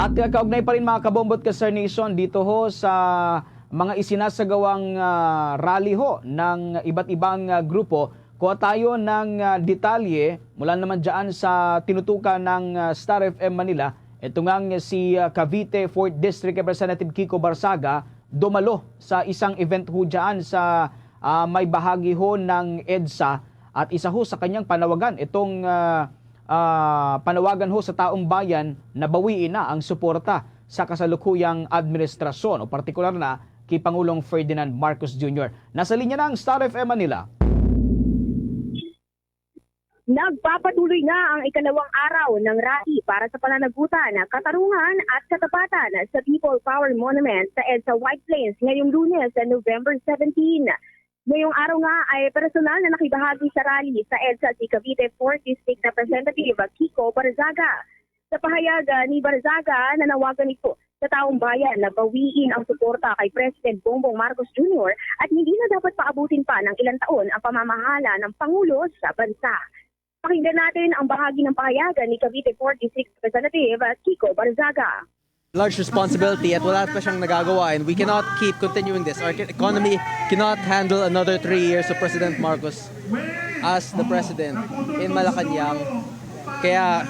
At uh, kaugnay pa rin mga kabombot ka Sir Nation dito ho sa mga isinasagawang ah, rally ho ng iba't ibang ah, grupo. Kuha tayo ng ah, detalye mula naman dyan sa tinutukan ng ah, Star FM Manila. Ito nga si ah, Cavite 4th District Representative Kiko Barsaga dumalo sa isang event ho dyan sa ah, may bahagi ho ng EDSA at isa ho sa kanyang panawagan itong ah, ah, panawagan ho sa taong bayan na bawiin na ang suporta sa kasalukuyang administrasyon o partikular na kay Pangulong Ferdinand Marcos Jr. Nasa linya na ang Star FM Manila. Nagpapatuloy na ang ikalawang araw ng rally para sa pananagutan, katarungan at katapatan sa People Power Monument sa EDSA White Plains ngayong lunes November 17. Ngayong araw nga ay personal na nakibahagi sa rally sa EDSA si Cavite 4th District Representative Kiko Barzaga. Sa pahayag ah, ni Barzaga, nanawagan ito sa taong bayan na bawiin ang suporta kay President Bongbong Marcos Jr. at hindi na dapat paabutin pa ng ilang taon ang pamamahala ng Pangulo sa bansa. Pakinggan natin ang bahagi ng pahayagan ni Cavite 4th District Representative uh, Kiko Barzaga. Large responsibility at wala pa siyang nagagawa and we cannot keep continuing this. Our economy cannot handle another three years of President Marcos as the president in Malacanang. Kaya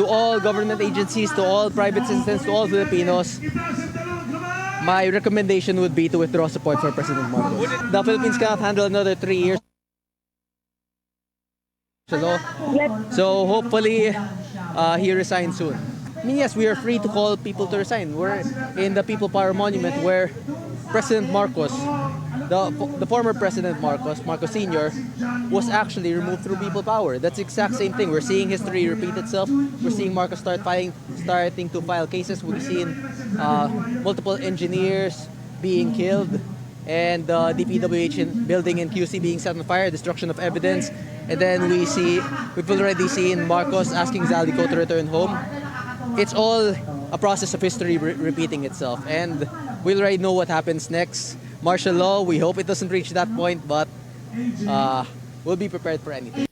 to all government agencies, to all private citizens, to all Filipinos, my recommendation would be to withdraw support for President Marcos. The Philippines cannot handle another three years. So, hopefully, uh, he resigns soon. I mean, yes, we are free to call people to resign. We're in the People Power Monument where President Marcos, the, the former President Marcos, Marcos Sr., was actually removed through People Power. That's the exact same thing. We're seeing history repeat itself. We're seeing Marcos start filing, starting to file cases. We've seen uh, multiple engineers being killed and the DPWH in- building in QC being set on fire, destruction of evidence. And then we see, we've already seen Marcos asking Zaldico to return home. It's all a process of history re- repeating itself. And we already know what happens next. Martial law, we hope it doesn't reach that point, but uh, we'll be prepared for anything.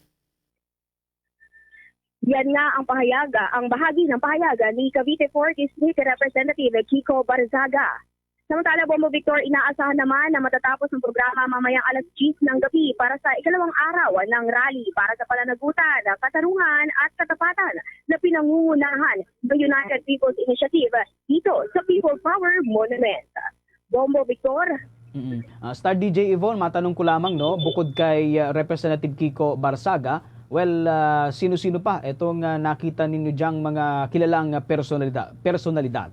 yan nga ang pahayaga, ang bahagi ng pahayaga ni Cavite 4th District Representative Kiko Barzaga. Samantala, Bombo Victor, inaasahan naman na matatapos ang programa mamayang alas 10 ng gabi para sa ikalawang araw ng rally para sa pananagutan, katarungan at katapatan pinangungunahan ng United People's Initiative dito sa People Power Monument. Bombo Victor, Mm-mm. Ah, Star DJ Yvonne, matanong ko lamang, no, bukod kay ah, Representative Kiko Barsaga, well, ah, sino-sino pa itong ah, nakita ninyo diyang mga kilalang personalidad? personalidad?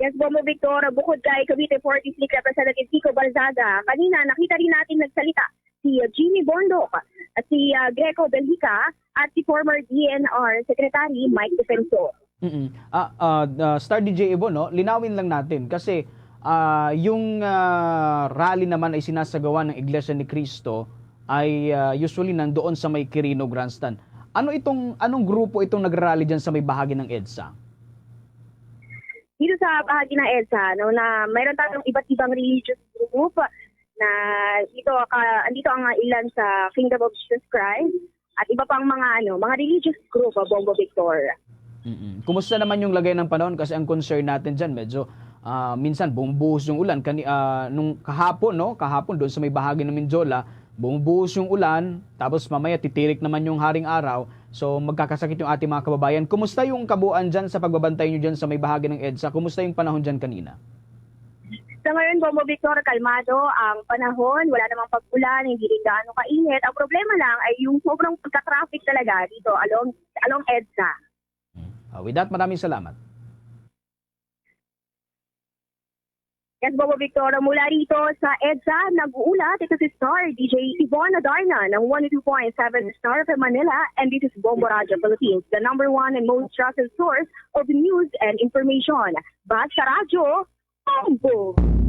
Yes, Bombo Victor, bukod kay Cavite 4th District Representative Kiko Balzaga, kanina nakita rin natin nagsalita si uh, Jimmy Bondoc, at si uh, Greco Belhica at si former DNR Secretary Mike Defensor. Mm-mm. Ah, ah, ah, Star DJ Yvonne, no, linawin lang natin kasi ah, yung ah, rally naman ay sinasagawa ng Iglesia ni Cristo ay ah, usually nandoon sa may Quirino Grandstand. Ano itong anong grupo itong nagrally diyan sa may bahagi ng EDSA? Dito sa bahagi ng EDSA, no, na mayroon tayong iba't ibang religious group na dito, ka, andito ang uh, ilan sa Kingdom of Jesus Christ at iba pang mga ano, mga religious group, uh, Bombo Victor. mm Kumusta naman yung lagay ng panahon? Kasi ang concern natin diyan medyo ah, minsan bumubuhos yung ulan. Kani ah, nung kahapon no? Kahapon doon sa may bahagi ng Mindiola bumubuhos yung ulan tapos mamaya titirik naman yung haring araw. So magkakasakit yung ating mga kababayan. Kumusta yung kabuuan diyan sa pagbabantay niyo diyan sa may bahagi ng EDSA? Kumusta yung panahon diyan kanina Sa ngayon, Bombo Victor, kalmado ang panahon, wala namang pag-ulan, hindi rin gaano kainit. Ang problema lang ay yung sobrang pagka-traffic talaga dito along along EDSA. Ah, with that maraming salamat Yes, Bombo Victor, mula rito sa EDSA, nag-uulat ito si Star DJ Yvonne Adarna ng 102.7 Star of Manila and this is Bombo Radio Philippines, the number one and most trusted source of news and information. Basta Radio, Bombo!